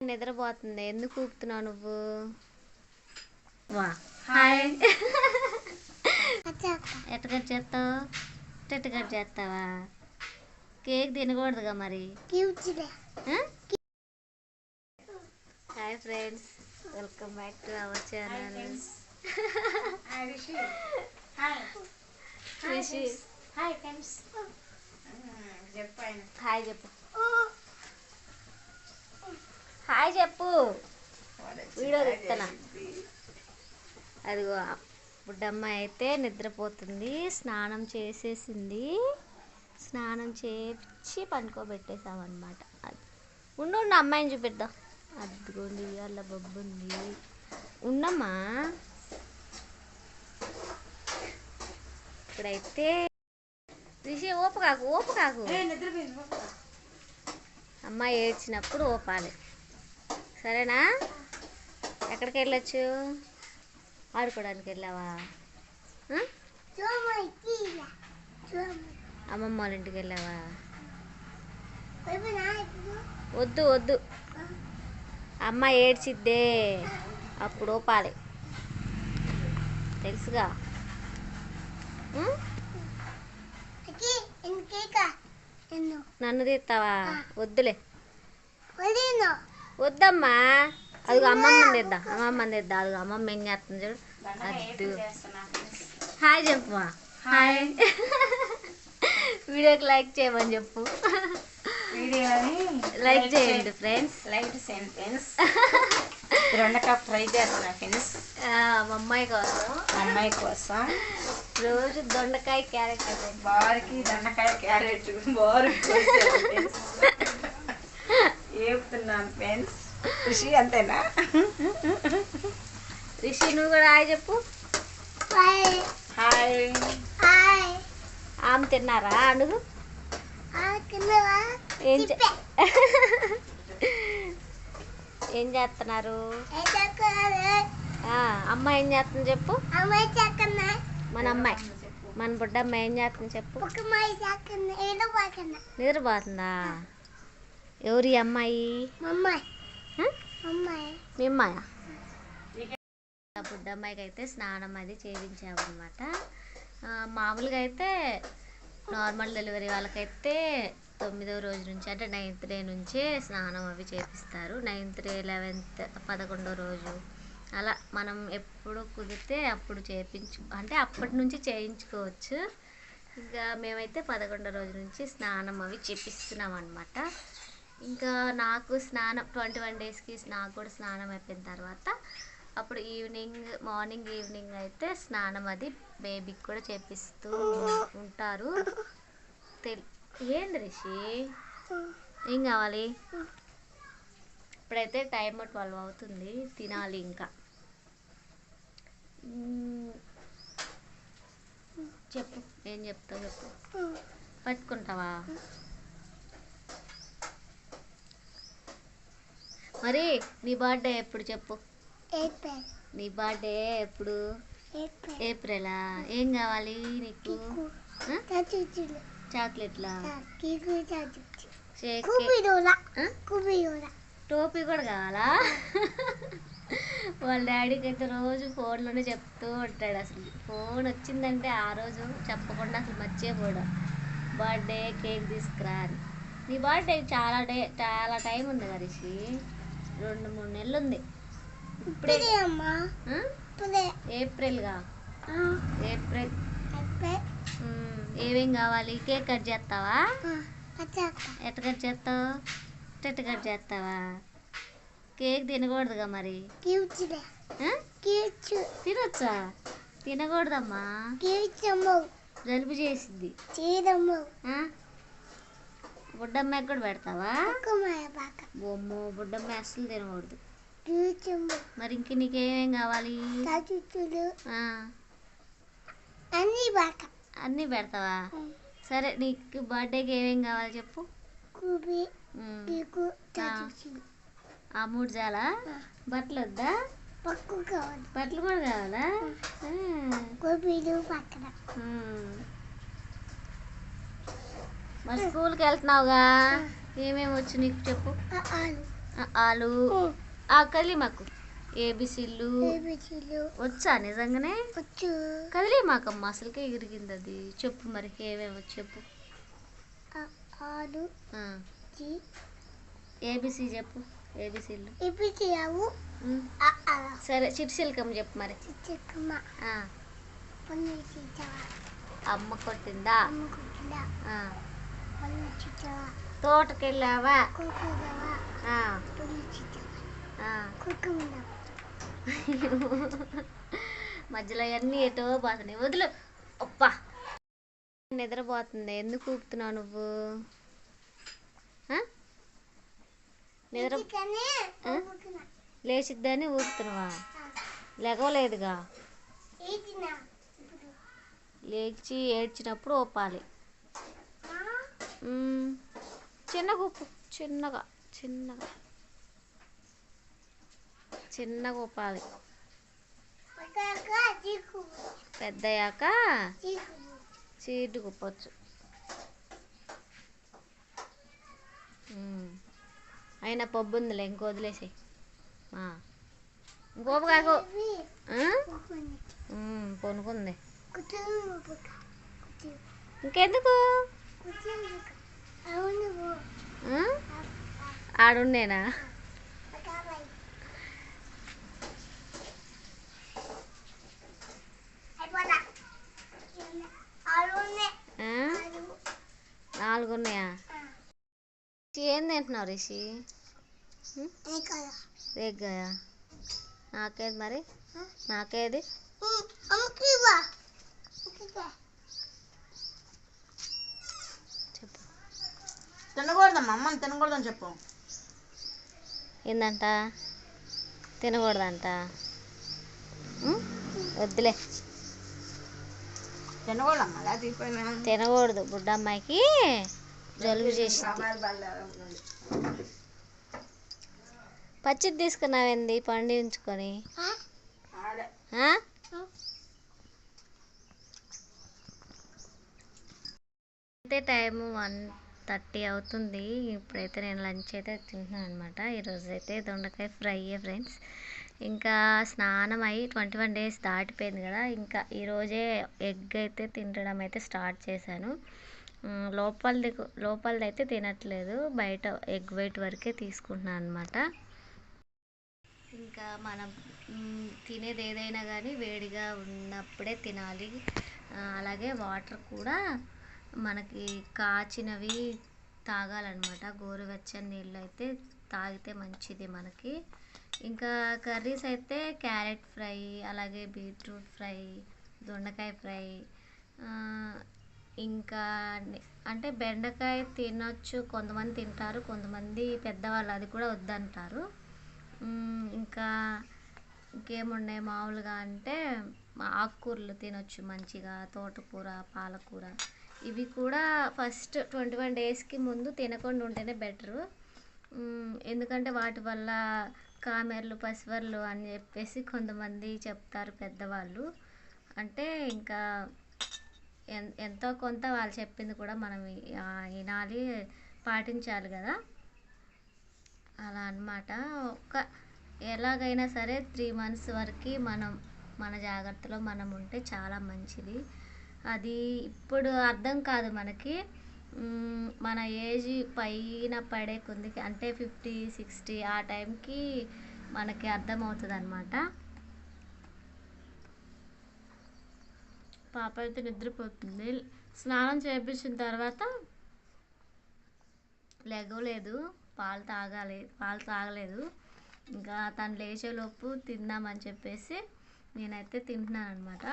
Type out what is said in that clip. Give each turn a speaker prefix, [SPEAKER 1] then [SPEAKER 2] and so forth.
[SPEAKER 1] నిద్రపోతుంది. ఎందుకు ఊపుతున్నావు నువ్వు? వా. హాయ్. ఎట్ట కట్ చేస్తావు? కట్ చేస్తావా? కేక్ తినకూడదుగా మరి. Hi friends. Welcome back to our channel.
[SPEAKER 2] Hi
[SPEAKER 1] చెప్పు హాయ్ చెప్పు. వీడియో తీస్తున్నా అదిగో బుడ్డమ్మాయి అయితే నిద్రపోతుంది స్నానం చేసేసింది. స్నానం చేపించి పనుకోబెట్టేసామన్నమాట అది. ఉండు ఉండు అమ్మాయిని చూపిద్దాం. అదిగోండి అల్ల బొబ్బుంది. ఉండమ్మా ఇప్పుడైతే రిషి ఓపు కాకు ఓపు కాకు. అమ్మాయి ఏడ్చినప్పుడు ఓపాలి. సరేనా? ఎక్కడికి వెళ్ళొచ్చు ఆడుకోవడానికి వెళ్ళావా అమ్మమ్మ వాళ్ళ ఇంటికి వెళ్ళావా? వద్దు వద్దు. అమ్మ ఏడ్చిద్దే. అప్పుడు ఓపాలి తెలుసుగా? నన్ను తీస్తావా వద్దులే. వద్దమ్మా. అదిగో అమ్మమ్మని తెద్దా అమ్మమ్మని తెద్దా అదిగో అమ్మమ్మ ఏం చేస్తుంది చూడు. అద్దు. హాయ్ చెప్పు హాయ్. వీడియోకి లైక్ చేయమని చెప్పు.
[SPEAKER 2] వీడియోని
[SPEAKER 1] లైక్ చేయండి ఫ్రెండ్స్.
[SPEAKER 2] లైట్ సెంటెన్స్ దొండకాయ ఫ్రై చేస్తున్నా ఫ్రెండ్స్.
[SPEAKER 1] మా అమ్మాయి కోసం.
[SPEAKER 2] అమ్మాయి కోసం.
[SPEAKER 1] రోజు దొండకాయ క్యారెట్.
[SPEAKER 2] బారికి దొండకాయ క్యారెట్ బారికి ఫ్రెండ్స్ అంతేనా?
[SPEAKER 1] రిషి నువ్వు కూడా హాయ్ చెప్పు.
[SPEAKER 2] హాయ్.
[SPEAKER 1] ఆమె తిన్నారా? అడుగు ఏం చే- ఏం చేస్తున్నారు? ఆ, అమ్మ ఏం చేస్తుంది చెప్పు. మన అమ్మాయి. మన బుడ్డమ్మ ఏం చేస్తుంది చెప్పు. నిద్రపోతుందా ఎవరి అమ్మాయి? మీ అమ్మాయా? బుడ్డమ్మాయికి అయితే స్నానం అది చేయించామన్నమాట. మామూలుగా అయితే నార్మల్ డెలివరీ వాళ్ళకైతే తొమ్మిదో రోజు నుంచి అంటే నైన్త్ డే నుంచే స్నానం అవి చేపిస్తారు. నైన్త్ డే లెవెన్త్ పదకొండో రోజు. అలా మనం ఎప్పుడు కుదిరితే అప్పుడు చేయించు అంటే అప్పటి నుంచి చేయించుకోవచ్చు. ఇంకా మేమైతే పదకొండో రోజు నుంచి స్నానం అవి చేపిస్తున్నాం అనమాట ఇంకా నాకు స్నానం ట్వంటీ వన్ డేస్కి నాకు కూడా స్నానం అయిపోయిన తర్వాత అప్పుడు ఈవినింగ్ మార్నింగ్ ఈవినింగ్ అయితే స్నానం అది బేబీకి కూడా చేపిస్తూ ఉంటారు. తెల్ ఏంది రిషి? ఏం కావాలి? ఇప్పుడైతే టైం ట్వెల్వ్ అవుతుంది తినాలి ఇంకా. చెప్పు ఏం చెప్తావు చెప్పు. పట్టుకుంటావా? మరి నీ బర్త్డే ఎప్పుడు చెప్పు? నీ బర్త్డే ఎప్పుడు? ఏప్రిలా. ఏం కావాలి నీకు? చాక్లెట్లా? టోపీ కూడా కావాలా? వాళ్ళ డాడీకి అయితే రోజు ఫోన్లోనే చెప్తూ ఉంటాడు అసలు. ఫోన్ వచ్చిందంటే ఆ రోజు చెప్పకుండా అసలు మర్చిపోడు. బర్త్డే కేక్ తీసుకురా అని. నీ బర్త్డే చాలా డే చాలా టైం ఉంది కదా రెండు మూడు నెలలు ఉంది ఇప్పుడే? ఏప్రిల్గా? ఏప్రిల్. ఏమేం కావాలి? కేక్ కట్ చేస్తావా? ఎట్ట కట్ చేస్తావు? ఎట్ట కట్ చేస్తావా? కేక్ తినకూడదుగా మరి? తినొచ్చా? తినకూడదమ్మా. జలుబు చేసిద్ది. ఆ? బుడ్డమ్మాయికి కూడా పెడతావా? బొమ్మ బుడ్డమ్మాయి అస్సలు తినకూడదు. మరి ఇంక నీకేమేం కావాలి? ఆ,
[SPEAKER 3] అన్ని బాక
[SPEAKER 1] అన్నీ పెడతావా? సరే నీకు బర్త్డేకి ఏమేం కావాలి చెప్పు. ఆ. మూడు చాలా? బట్టలు వద్దా?
[SPEAKER 3] పక్కు కావాలి.
[SPEAKER 1] బట్టలు కూడా కావాలా? మరి స్కూల్కి వెళ్తున్నావుగా? ఏమేమి వచ్చు నీకు చెప్పు.
[SPEAKER 3] ఆలు.
[SPEAKER 1] ఆ, కదిలి మాకు. ఏబిసిల్లు వచ్చా నిజంగానే?
[SPEAKER 3] వచ్చు.
[SPEAKER 1] కదిలే మాకమ్మ అసలుకే ఇరిగింది అది. చెప్పు మరి ఏమేమో చెప్పు.
[SPEAKER 3] ఆలు.
[SPEAKER 1] ఏబిసి చెప్పు ఏబిసిల్లు సరే చిట్సిల్కమ్మ చెప్పు మరి. అమ్మ కొట్టిందా?
[SPEAKER 3] అమ్మ కుట్టిలా
[SPEAKER 1] తోటకెళ్ళావా? మధ్యలో అన్నీ ఎటో పోతున్నాయి. వదిలు. అప్పా నిద్రపోతుంది. ఎందుకు ఊపుతున్నావు నువ్వు? నిద్ర? లేచిద్దని ఊపుతున్నావా? లెగవలేదుగా లేచి ఏడ్చినప్పుడు? మ్మ్. చిన్నగా ఉప్పు చిన్నగా. చిన్నగా. చిన్నగా
[SPEAKER 3] చీకు
[SPEAKER 1] పెద్దయ్యాక చీటు కుప్పచ్చు అయినా పబ్బు ఉందిలే ఇంకో వదిలేసి ఇంకోపు కాకు. పొనుకుంది. ఇంకెందుకు? ఆడుండేనా? నాలుగు ఉన్నాయా ఏం తింటున్నావు రిషి? రేగ్గాయ? నాకేది మరి? నాకేది?
[SPEAKER 2] తినకూడదమ్మా అమ్మని తినకూడదని చెప్పు.
[SPEAKER 1] ఏందంట? తినకూడదంట? వద్దులే.
[SPEAKER 2] తినకూడదమ్మా అలా తీపోయినా
[SPEAKER 1] తినకూడదు బుడ్డమ్మాయికి జలుబు చేసింది. పచ్చిది తీసుకున్నావేంది పండించుకొని? అయితే టైము వన్ థర్టీ అవుతుంది. ఇప్పుడైతే నేను లంచ్ అయితే తింటున్నాను అనమాట ఈరోజు అయితే దొండకాయ ఫ్రై ఫ్రెండ్స్. ఇంకా స్నానం అయ్యి ట్వంటీ వన్ డేస్ దాటిపోయింది కదా. ఇంకా ఈరోజే ఎగ్ అయితే తినడం అయితే స్టార్ట్ చేశాను. లోపలిది లోపలిది అయితే తినట్లేదు. బయట ఎగ్ వైట్ వరకే తీసుకుంటున్నాను అనమాట ఇంకా మనం తినేది ఏదైనా కానీ వేడిగా ఉన్నప్పుడే తినాలి. అలాగే వాటర్ కూడా మనకి కాచినవి తాగాలన్నమాట. గోరువెచ్చని నీళ్ళు అయితే తాగితే మంచిది మనకి. ఇంకా కర్రీస్ అయితే క్యారెట్ ఫ్రై అలాగే బీట్రూట్ ఫ్రై దొండకాయ ఫ్రై ఇంకా అంటే బెండకాయ తినొచ్చు కొంతమంది తింటారు కొంతమంది పెద్దవాళ్ళు అది కూడా వద్దంటారు. ఇంకా ఇంకేమున్నాయి మామూలుగా అంటే ఆకుకూరలు తినొచ్చు మంచిగా తోటకూర పాలకూర. ఇవి కూడా ఫస్ట్ ట్వంటీ వన్ డేస్కి ముందు తినకుండా ఉంటేనే బెటరు. ఎందుకంటే వాటి వల్ల కామెర్లు పసివర్లు అని చెప్పేసి కొంతమంది చెప్తారు పెద్దవాళ్ళు. అంటే ఇంకా ఎన్ ఎంతో కొంత వాళ్ళు చెప్పింది కూడా మనం వినాలి పాటించాలి కదా. అలా అన్నమాట. ఒక ఎలాగైనా సరే త్రీ మంత్స్ వరకు మనం మన జాగ్రత్తలో మనం ఉంటే చాలా మంచిది. అది ఇప్పుడు అర్థం కాదు మనకి. మన ఏజ్ పైన పడే కొద్దికి అంటే ఫిఫ్టీ సిక్స్టీ ఆ టైంకి మనకి అర్థమవుతుంది అనమాట పాప అయితే నిద్రపోతుంది. స్నానం చేయించిన తర్వాత లెగవలేదు. పాలు తాగాలి పాలు తాగలేదు. ఇంకా తను లేచేలోపు తిందామని చెప్పేసి నేనైతే తింటున్నాను అనమాట